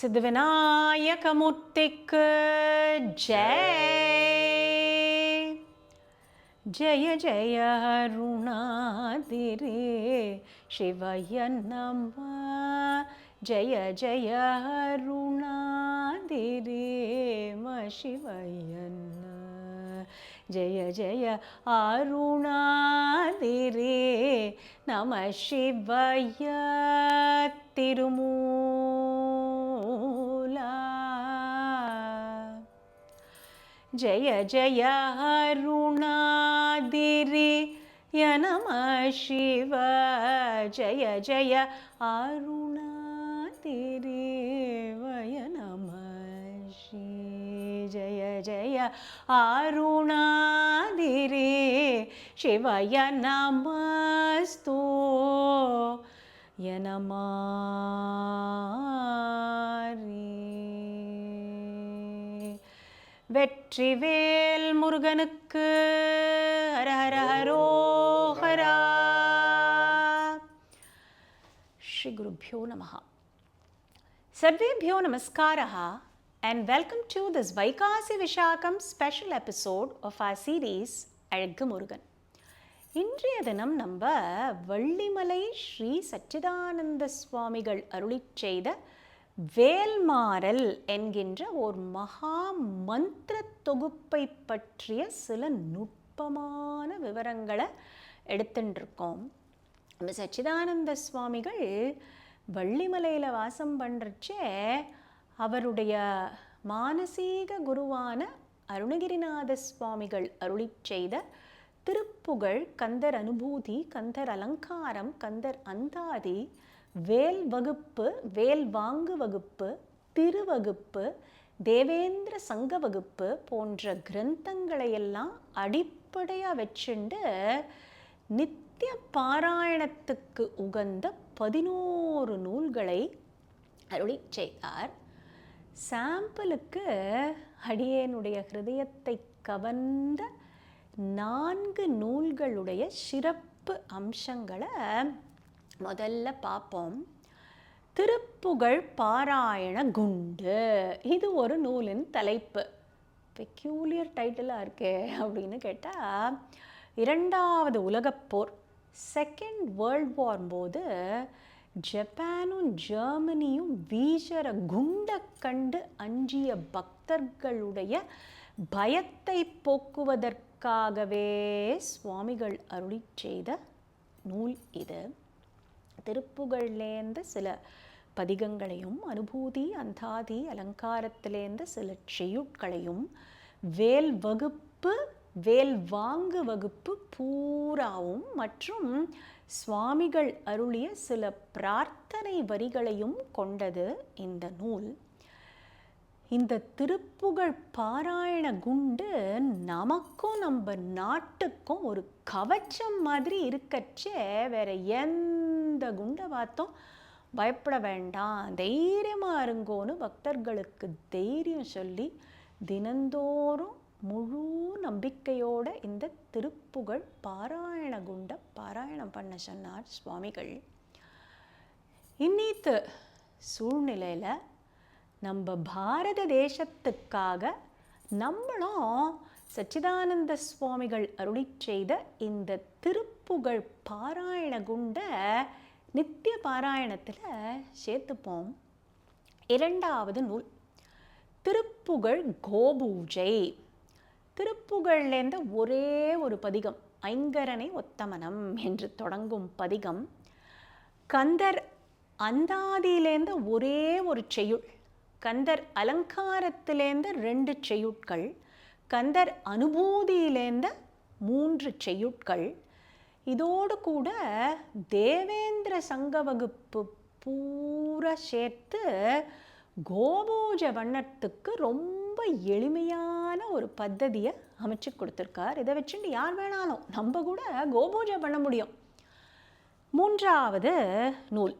சித்விநாயகமூர்த்திக்கு ஜெய். ஜெய ஜய அருணாதிரே சிவய நம. ஜய ஜய அருணாதிரே ம சிவய நம. ஜய ஜய அருணாதிரே நம சிவய திருமூ. ஜய ஜய அருணாதிரி நம சிவ ஜய ஜய அருணாதிரி வய நம ஸ்ரீ ஜய ஜய அருணாதிரி சிவய நமஸ்தோ யனமாரி வெற்றிவேல் முருகனுக்கு. ஹரஹர ஹரோஹரா ஸ்ரீ குருபியோ நமஹா சர்வேபியோ நமஸ்காரஹா and welcome to this Vaikasi Vishakam special episode of our series அழகு முருகன். இன்றைய தினம் நம்ம வள்ளிமலை ஸ்ரீ சச்சிதானந்த சுவாமிகள் அருளி செய்த வேல்மாறல் என்கின்ற ஒரு மகா மந்திர தொகுப்பை பற்றிய சில நுட்பமான விவரங்களை எடுத்துட்டுருக்கோம் நம்ம சச்சிதானந்த சுவாமிகள் வள்ளிமலையில் வாசம் பண்ணுறச்சே அவருடைய மானசீக குருவான அருணகிரிநாத சுவாமிகள் அருளிச் செய்த திருப்புகழ் கந்தர் அனுபூதி கந்தர் அலங்காரம் கந்தர் அந்தாதி வேல் வகுப்பு வேல் வாங்கு வகுப்பு திருவகுப்பு தேவேந்திர சங்க வகுப்பு போன்ற கிரந்தங்களை எல்லாம் அடிப்படையாக வச்சுண்டு நித்திய பாராயணத்துக்கு உகந்த பதினோரு நூல்களை அருளி செய்தார். சாம்பிளுக்கு அடியேனுடைய ஹிருதயத்தை கவர்ந்த நான்கு நூல்களுடைய சிறப்பு அம்சங்களை முதல்ல பார்ப்போம் திருப்புகழ் பாராயண குண்டு. இது ஒரு நூலின் தலைப்பு. பெக்யூலியர் டைட்டிலாக இருக்கே அப்படின்னு கேட்டால் இரண்டாவது உலகப்போர் செகண்ட் வேர்ல்ட் வார் போது ஜப்பானும் ஜெர்மனியும் வீசர குண்டை கண்டு அஞ்சிய பக்தர்களுடைய பயத்தை போக்குவதற்காகவே சுவாமிகள் அருளி செய்த நூல் இது. திருப்புகழ்லேருந்து சில பதிகங்களையும் அனுபூதி அந்தாதி அலங்காரத்திலேருந்து சில செய்யுட்களையும் வேல் வகுப்பு வேல் வாங்கு வகுப்பு பூராவும் மற்றும் சுவாமிகள் அருளிய சில பிரார்த்தனை வரிகளையும் கொண்டது இந்த நூல். இந்த திருப்புகழ் பாராயண குண்டு நமக்கும் நம்ம நாட்டுக்கும் ஒரு கவச்சம் மாதிரி இருக்கச்சே. வேற எந்த குண்டை பார்த்தோம் பயப்பட வேண்டாம். தைரியமாக இருங்கோன்னு பக்தர்களுக்கு தைரியம் சொல்லி தினந்தோறும் முழு நம்பிக்கையோட இந்த திருப்புகழ் பாராயண குண்டை பாராயணம் பண்ண சொன்னார் சுவாமிகள். இன்னித்து சூழ்நிலையில் நம்ம பாரத தேசத்துக்காக நம்மளும் சச்சிதானந்த சுவாமிகள் அருளி செய்த இந்த திருப்புகழ் பாராயண குண்டை நித்திய பாராயணத்தில் சேர்த்துப்போம். இரண்டாவது நூல் திருப்புகழ் கோபூஜை. திருப்புகழ்லேருந்து ஒரே ஒரு பதிகம் ஐங்கரனை ஒத்தமனம் என்று தொடங்கும் பதிகம். கந்தர் அந்தாதியிலேருந்து ஒரே ஒரு செய்யுள் கந்தர் அலங்காரத்திலேருந்து ரெண்டு செய்யுட்கள் கந்தர் அனுபூதியிலேருந்து மூன்று செய்யுட்கள். இதோடு கூட தேவேந்திர சங்க வகுப்பு பூரா சேர்த்து கோபூஜ வண்ணத்துக்கு ரொம்ப எளிமையான ஒரு பத்ததியை அமைச்சு கொடுத்துருக்கார். இதை வச்சுட்டு யார் வேணாலும் நம்ம கூட கோபூஜை பண்ண முடியும். மூன்றாவது நூல்.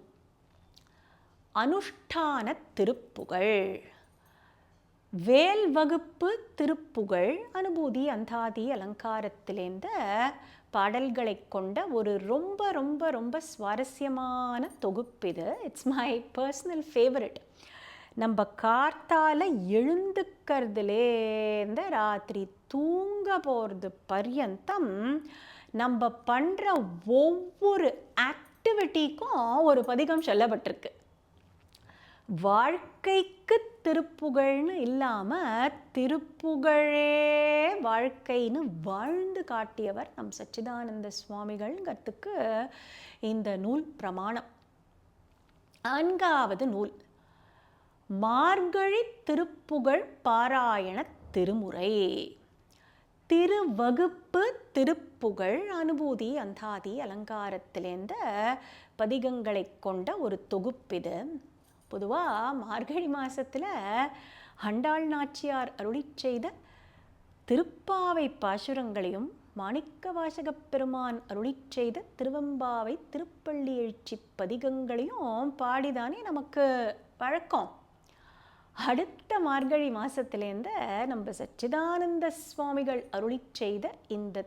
அனுஷ்டான திருப்புகழ் வேல் வகுப்பு திருப்புகழ் அனுபூதி அந்தாதி அலங்காரத்திலேந்த பாடல்களை கொண்ட ஒரு ரொம்ப ரொம்ப ரொம்ப சுவாரஸ்யமான தொகுப்பு இது. இட்ஸ் மை பர்சனல் ஃபேவரட் நம்ம கார்த்தால எழுந்துக்கிறதுலேருந்து ராத்திரி தூங்க போகிறது பர்யந்தம் நம்ம பண்ணுற ஒவ்வொரு ஆக்டிவிட்டிக்கும் ஒரு பதிகம் சொல்லப்பட்டிருக்கு. வாழ்க்கைக்கு திருப்புகழ்னு இல்லாமல் திருப்புகழே வாழ்க்கைன்னு வாழ்ந்து காட்டியவர் நம் சச்சிதானந்த சுவாமிகள்ங்கிறதுக்கு இந்த நூல் பிரமாணம். நான்காவது நூல். மார்கழி திருப்புகழ் பாராயண திருமுறை. திருவகுப்பு திருப்புகழ் அனுபூதி அந்தாதி அலங்காரத்திலேந்த பதிகங்களை கொண்ட ஒரு தொகுப்பிது. பொதுவாக மார்கழி மாதத்தில் அண்டாள் நாச்சியார் அருளி செய்த திருப்பாவை பாசுரங்களையும் மாணிக்க வாசகப் பெருமான் அருளி செய்த திருவம்பாவை திருப்பள்ளி எழுச்சி பதிகங்களையும் பாடிதானே நமக்கு வழக்கம் அடுத்த மார்கழி மாதத்துலேருந்து நம்ம சச்சிதானந்த சுவாமிகள் அருளி செய்த இந்த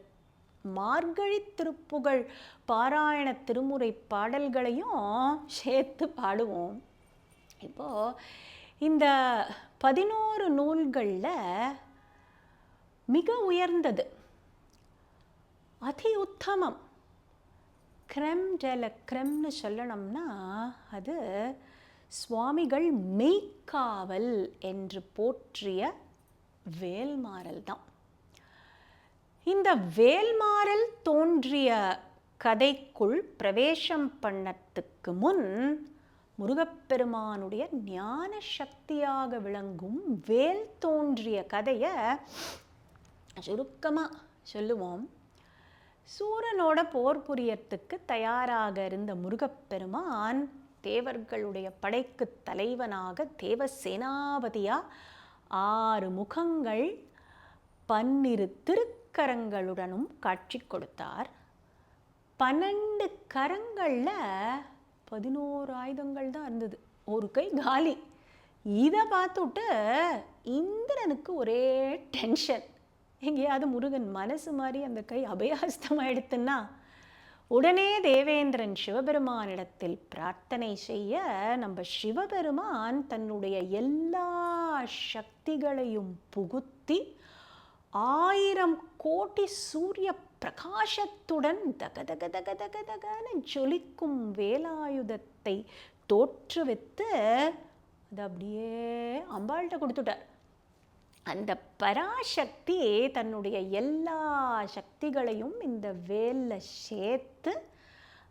மார்கழி திருப்புகழ் பாராயண திருமுறை பாடல்களையும் சேர்த்து பாடுவோம். இப்போது இந்த பதினோரு நூல்களில் மிக உயர்ந்தது. அதி உத்தமம். கிரெம் டெல கிரெம்னு சொல்லணும்னா அது சுவாமிகள் மெய்க்காவல் என்று போற்றிய வேல்மாறல் தான். இந்த வேல்மாறல் தோன்றிய கதைக்குள் பிரவேசம் பண்ணத்துக்கு முன் முருகப்பெருமானுடைய ஞான சக்தியாக விளங்கும் வேல் தோன்றிய கதையை சுருக்கமாக சொல்லுவோம். சூரனோட போர் புரியறதுக்கு தயாராக இருந்த முருகப்பெருமான் தேவர்களுடைய படைக்கு தலைவனாக தேவசேனாபதியாக ஆறு முகங்கள் பன்னிரு திருக்கரங்களுடனும் காட்சி கொடுத்தார். பன்னெண்டு கரங்களில் பதினோரு ஆயுதங்கள் தான் இருந்தது. ஒரு கை காலி. இதை பார்த்துட்டு இந்திரனுக்கு ஒரே டென்ஷன் எங்கேயாவது முருகன் மனசு மாதிரி அந்த கை அபயாஸ்தமாக எடுத்துன்னா உடனே தேவேந்திரன் சிவபெருமானிடத்தில் பிரார்த்தனை செய்ய நம்ம சிவபெருமான் தன்னுடைய எல்லா சக்திகளையும் புகுத்தி ஆயிரம் கோடி சூரிய பிரகாசத்துடன் தக தக தக தக தகன ஜொலிக்கும் வேலாயுதத்தை தோற்றுவித்து அது அப்படியே அம்பாள்கிட்ட கொடுத்துட்டார். அந்த பராசக்தி தன்னுடைய எல்லா சக்திகளையும் இந்த வேலில் சேர்த்து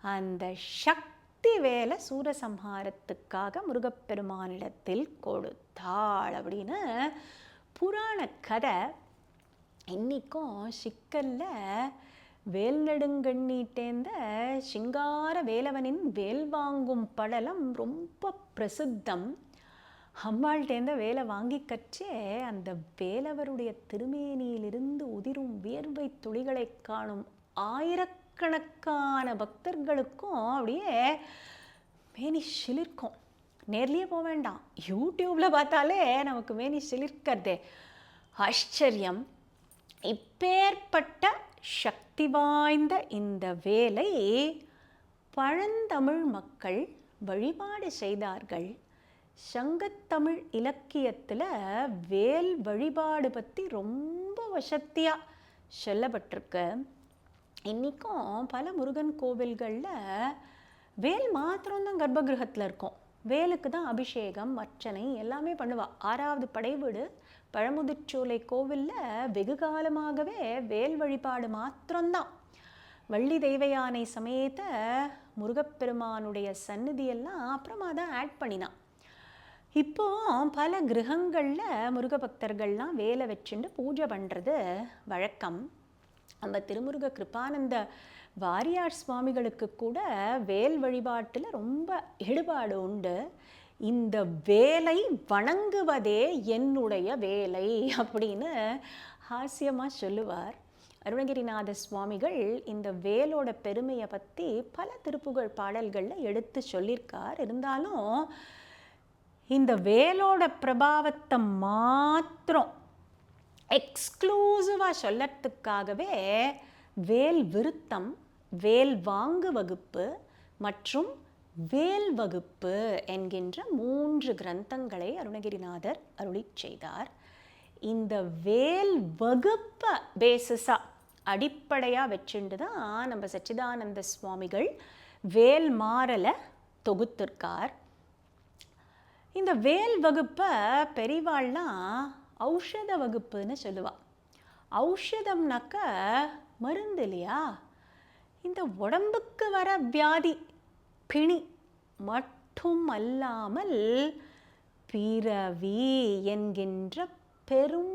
அந்த சக்தி வேலை சூரசம்ஹாரத்துக்காக முருகப்பெருமானிடத்தில் கொடுத்தாள் அப்படின்னு புராண கதை இன்றைக்கும் சிக்கலில் வேல் நெடுங்கண்ணீட்டேந்த சிங்கார வேலவனின் வேல் வாங்கும் படலம் ரொம்ப பிரசித்தம். அம்பாள்கிட்டேந்த வேலை வாங்கி கற்றே அந்த வேலவருடைய திருமேனியிலிருந்து உதிரும் வியர்வை துளிகளை காணும் ஆயிரக்கணக்கான பக்தர்களுக்கும் அப்படியே மேனி சிலிர்க்கும். நேர்லேயே போக வேண்டாம் யூடியூப்பில் பார்த்தாலே நமக்கு மேனி சிலிர்க்கிறதே. ஆச்சரியம். இப்பேற்பட்ட சக்தி வாய்ந்த இந்த வேலை பழந்தமிழ் மக்கள் வழிபாடு செய்தார்கள். சங்கத்தமிழ் இலக்கியத்தில் வேல் வழிபாடு பற்றி ரொம்ப வசத்தியாக சொல்லப்பட்டிருக்கு. இன்றைக்கும் பல முருகன் கோவில்களில் வேல் மாத்திரம்தான் கர்ப்பகிரகத்தில் இருக்கும். வேலுக்கு தான் அபிஷேகம் அர்ச்சனை எல்லாமே பண்ணுவாள் ஆறாவது படைவீடு பழமுதிர்ச்சோலை கோவிலில் வெகு காலமாகவே வேல் வழிபாடு மாத்திரம்தான். வள்ளி தெய்வயானை சமேத முருகப்பெருமானுடைய சந்நிதியெல்லாம் அப்புறமா தான் ஆட் பண்ணினான் இப்போ பல கிரகங்களில் முருக பக்தர்கள்லாம் வேலை வச்சுட்டு பூஜை பண்ணுறது வழக்கம். நம்ம திருமுருக கிருபானந்த வாரியார் சுவாமிகளுக்கு கூட வேல் வழிபாட்டில் ரொம்ப ஈடுபாடு உண்டு. இந்த வேலை வணங்குவதே என்னுடைய வேலை அப்படின்னு ஹாஸ்யமாக சொல்லுவார். அருணகிரிநாத சுவாமிகள் இந்த வேலோட பெருமையை பற்றி பல திருப்புகழ் பாடல்களில் எடுத்து சொல்லியிருக்கார். இருந்தாலும் இந்த வேலோட பிரபாவத்தை மாத்திரம் எக்ஸ்க்ளூசிவாக சொல்லறதுக்காகவே வேல் விருத்தம் வேல் வாங்கு வகுப்பு மற்றும் வேல் வகுப்பு என்கின்ற மூன்று கிரந்தங்களை அருணகிரிநாதர் அருளி செய்தார். இந்த வேல் வகுப்பை பேசிஸாக அடிப்படையாக வச்சுட்டு தான் நம்ம சச்சிதானந்த சுவாமிகள் வேல் மாறலை தொகுத்திருக்கார். இந்த வேல் வகுப்பை பெரிவாள்லாம் ஔஷத வகுப்புன்னு சொல்லுவாள் ஔஷதம்னாக்க மருந்து இல்லையா? இந்த உடம்புக்கு வர வியாதி பிணி மட்டும் அல்லாமல் பிறவி என்கின்ற பெரும்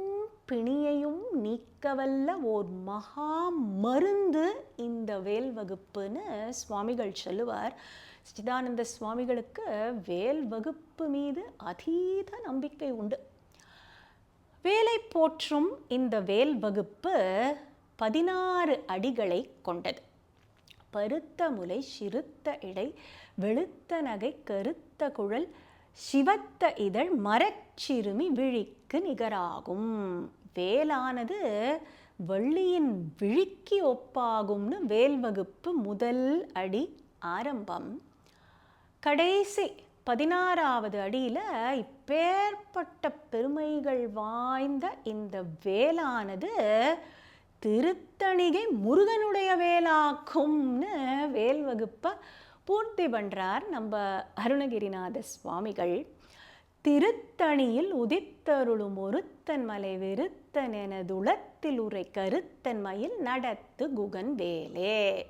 பிணியையும் நீக்கவல்ல ஓர் மகா மருந்து இந்த வேல் வகுப்புன்னு சுவாமிகள் சொல்லுவார். சிதானந்த சுவாமிகளுக்கு வேல் வகுப்பு மீது அதீத நம்பிக்கை உண்டு. வேலை போற்றும் இந்த வேல் வகுப்பு பதினாறு அடிகளை கொண்டது. பருத்த முலை சிறுத்த இடை வெளுத்த நகை கருத்த குழல் சிவத்த இதழ் மரச்சிறுமி விழிக்கு நிகராகும். வேலானது வள்ளியின் விழிக்கு ஒப்பாகும்னு வேல் வகுப்பு முதல் அடி ஆரம்பம். கடைசி பதினாறாவது அடியில் இப்பேற்பட்ட பெருமைகள் வாய்ந்த இந்த வேலானது திருத்தணிகை முருகனுடைய வேலாக்கும்னு வேல் வகுப்பை பூர்த்தி பண்ணுறார் நம்ம அருணகிரிநாத சுவாமிகள். திருத்தணியில் உதித்தருளும் ஒருத்தன் மலை வெறுத்தன் எனதுளத்தில் உரை கருத்தன் மயில் நடத்து குகன் வேலே.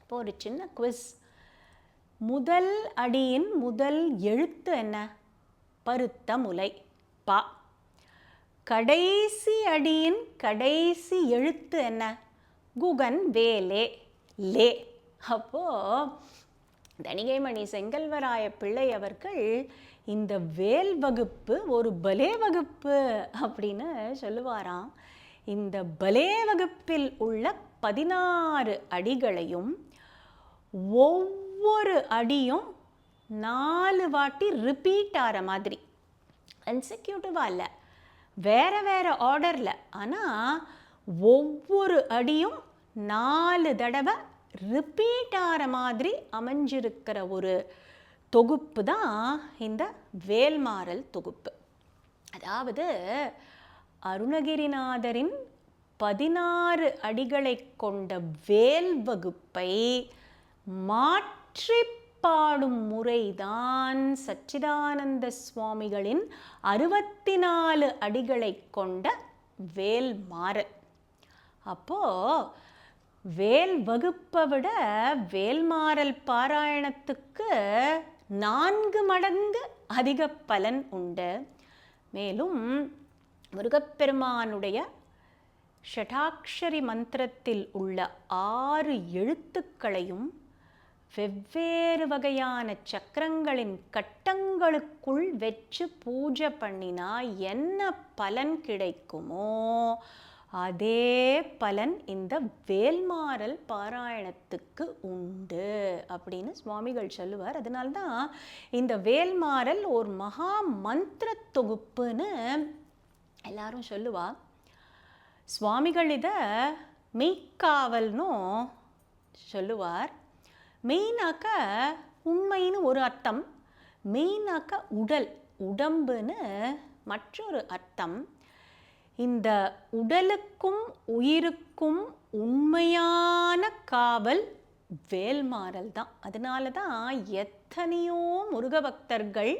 இப்போ ஒரு சின்ன குவிஸ் முதல் அடியின் முதல் எழுத்து என்ன? பருத்த முலை. பா. கடைசி அடியின் கடைசி எழுத்து என்ன? குகன் வேலே லே. அப்போ தணிகைமணி செங்கல்வராய பிள்ளை அவர்கள் இந்த வேல் வகுப்பு ஒரு பலே வகுப்பு அப்படின்னு சொல்லுவாராம். இந்த பலே வகுப்பில் உள்ள பதினாறு அடிகளையும் ஒவ்வொரு அடியும் நாலு வாட்டி ரிப்பீட் ஆகிற மாதிரி. கன்சிக்யூட்டிவாக இல்லை. வேற வேற ஆர்டரில் ஆனால் ஒவ்வொரு அடியும் நாலு தடவை ரிப்பீட் ஆகிற மாதிரி அமைஞ்சிருக்கிற ஒரு தொகுப்பு தான் இந்த வேல்மாறல் தொகுப்பு. அதாவது அருணகிரிநாதரின் பதினாறு அடிகளை கொண்ட வேல் வகுப்பை மாற்றி பாடும் முறைதான் சச்சிதானந்த சுவாமிகளின் அறுபத்தி நாலு அடிகளை கொண்ட வேல் மாறல். அப்போ வேல் வகுப்பை விட வேல்மாறல் பாராயணத்துக்கு நான்கு மடங்கு அதிக பலன் உண்டு. மேலும் முருகப்பெருமானுடைய ஷடாக்ஷரி மந்திரத்தில் உள்ள ஆறு எழுத்துக்களையும் வெவ்வேறு வகையான சக்கரங்களின் கட்டங்களுக்குள் வச்சு பூஜை பண்ணினா என்ன பலன் கிடைக்குமோ அதே பலன் இந்த வேல்மாறல் பாராயணத்துக்கு உண்டு அப்படின்னு சுவாமிகள் சொல்லுவார். அதனால்தான் இந்த வேல்மாறல் ஒரு மகா மந்திர தொகுப்புன்னு எல்லாரும் சொல்லுவா. சுவாமிகள் இதை மெய்க்காவல்னும் சொல்லுவார். மெயினாக்க உண்மைன்னு ஒரு அர்த்தம் மெயினாக்க உடல் உடம்புன்னு மற்றொரு அர்த்தம். இந்த உடலுக்கும் உயிருக்கும் உண்மையான காவல் வேல்மாறல் தான். அதனால தான் எத்தனையோ முருக பக்தர்கள்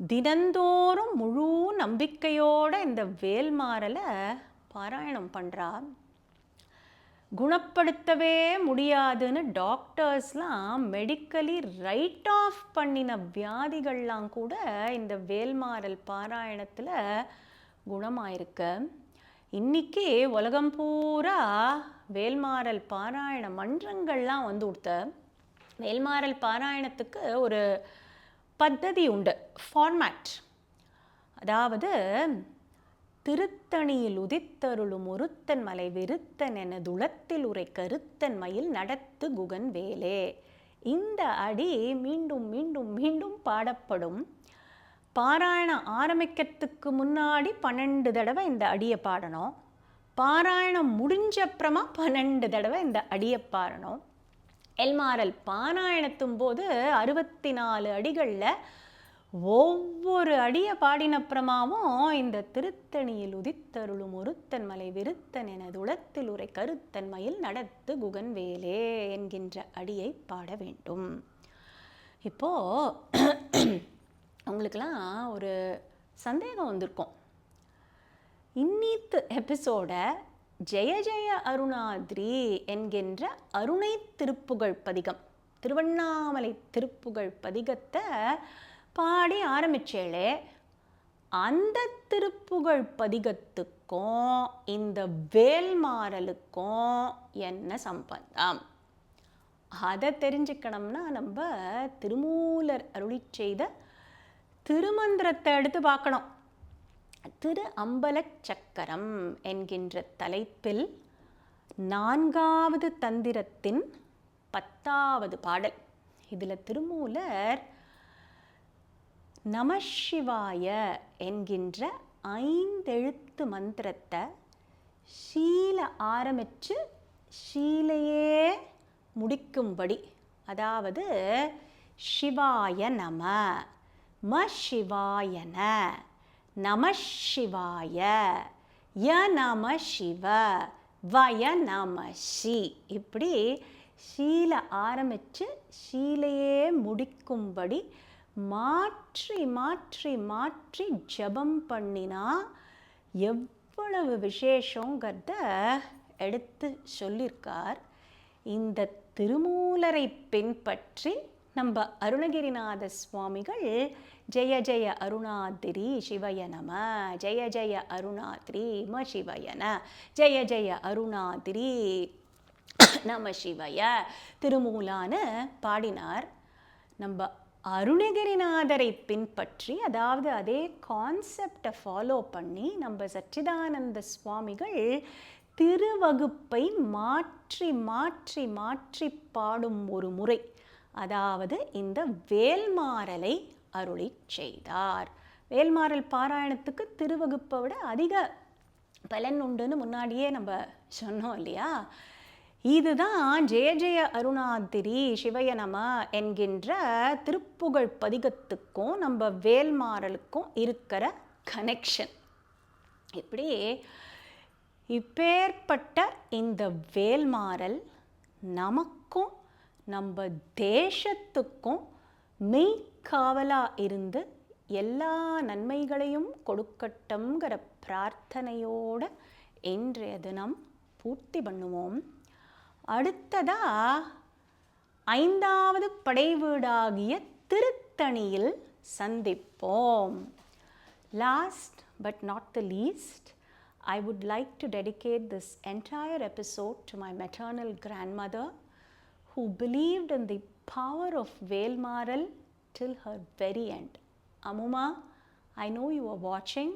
தினந்தோறும் முழு நம்பிக்கையோட இந்த வேல்மாறலை பாராயணம் பண்ணுறா குணப்படுத்தவே முடியாதுன்னு டாக்டர்ஸ்லாம் மெடிக்கலி ரைட் ஆஃப் பண்ணின வியாதிகள்லாம் கூட இந்த வேல்மாறல் பாராயணத்தில் குணமாயிருக்கு. இன்னைக்கு உலகம் பூரா வேல்மாறல் பாராயண மன்றங்கள்லாம் வந்து கொடுத்த வேல்மாறல் பாராயணத்துக்கு ஒரு பத்ததி உண்டு ஃபார்மேட் அதாவது திருத்தணியில் உதித்தருளும் ஒருத்தன் மலை விருத்தன் என துளத்தில் உரை கருத்தன் மயில் நடத்து குகன் வேலே. இந்த அடி மீண்டும் மீண்டும் மீண்டும் பாடப்படும். பாராயணம் ஆரம்பிக்கிறதுக்கு முன்னாடி பன்னெண்டு தடவை இந்த அடியை பாடணும். பாராயணம் முடிஞ்ச அப்புறமா பன்னெண்டு தடவை இந்த அடியை பாடணும். எல்மாரல் பாராயணத்தும் போது அறுபத்தி நாலு அடிகளில் ஒவ்வொரு அடியை பாடினப்புறமாவும் இந்த திருத்தணியில் உதித்தருளும் ஒருத்தன் மலை விருத்தன் எனது உளத்தில் உரை கருத்தன் மயில் நடத்து குகன் வேலே என்கின்ற அடியை பாட வேண்டும். இப்போ உங்களுக்கெல்லாம் ஒரு சந்தேகம் வந்திருக்கும். இன்னித்து எபிசோட ஜெய ஜெய அருணாதிரி என்கின்ற அருணை திருப்புகழ் பதிகம் திருவண்ணாமலை திருப்புகழ் பதிகத்தை பாடி ஆரம்பிச்சேளே அந்த திருப்புகழ் பதிகத்துக்கும் இந்த வேல்மாறலுக்கும் என்ன சம்பந்தம்? அதை தெரிஞ்சுக்கணும்னா நம்ம திருமூலர் அருளி செய்த திருமந்திரத்தை எடுத்து பார்க்கணும். திரு அம்பலச் சக்கரம் என்கின்ற தலைப்பில் நான்காவது தந்திரத்தின் பத்தாவது பாடல். இதில் திருமூலர் நமசிவாய என்கின்ற ஐந்தெழுத்து மந்திரத்தை ஷீல ஆரம்பித்து ஷீலையே முடிக்கும்படி அதாவது சிவாய நம ம சிவாயன நம சிவாய ய நம சிவ வய நம ஷி. இப்படி ஷீல ஆரம்பித்து ஷீலையே முடிக்கும்படி மாற்றி மாற்றி மாற்றி ஜபம் பண்ணினா எவ்வளவு விசேஷங்கிறத எடுத்து சொல்லியிருக்கார் இந்த திருமூலரை பின்பற்றி நம்ம அருணகிரிநாத சுவாமிகள் ஜெய ஜெய அருணாதிரி சிவய நம ஜெய ஜெய அருணாதிரி ம சிவயன ஜெய ஜெய அருணாதிரி நம சிவய. திருமூலான்னு பாடினார் நம்ம அருணகிரிநாதரை பின்பற்றி அதாவது அதே கான்செப்டை ஃபாலோ பண்ணி நம்ம சச்சிதானந்த சுவாமிகள் திருவகுப்பை மாற்றி மாற்றி மாற்றி பாடும் ஒரு முறை அதாவது இந்த வேல்மாறலை அருளி செய்தார். வேல்மாறல் பாராயணத்துக்கு திருவகுப்பை விட அதிக பலன் உண்டுன்னு முன்னாடியே நம்ம சொன்னோம் இல்லையா? இதுதான் ஜெய ஜெய அருணாதிரி சிவய நம என்கின்ற திருப்புகழ் பதிகத்துக்கும் நம்ம வேல்மாறலுக்கும் இருக்கிற கனெக்ஷன் இப்படி இப்பேற்பட்ட இந்த வேல்மாறல் நமக்கும் நம்ம தேசத்துக்கும் மெய்க்காவலாக இருந்து எல்லா நன்மைகளையும் கொடுக்கட்டும்ங்கிற பிரார்த்தனையோடு இன்றைய தினம் பூர்த்தி பண்ணுவோம். அடுத்ததா ஐந்தாவது படைவீடாகிய திருத்தணியில் சந்திப்போம் last but not the least I would like to dedicate this entire episode to my maternal grandmother who believed in the power of Velmaral till her very end. Amuma, I know you are watching.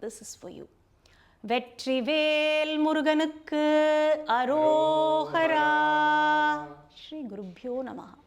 This is for you. Vetrivel முருகனுக்கு அரோகரா. ஸ்ரீ குருப்பியோ நமஹா.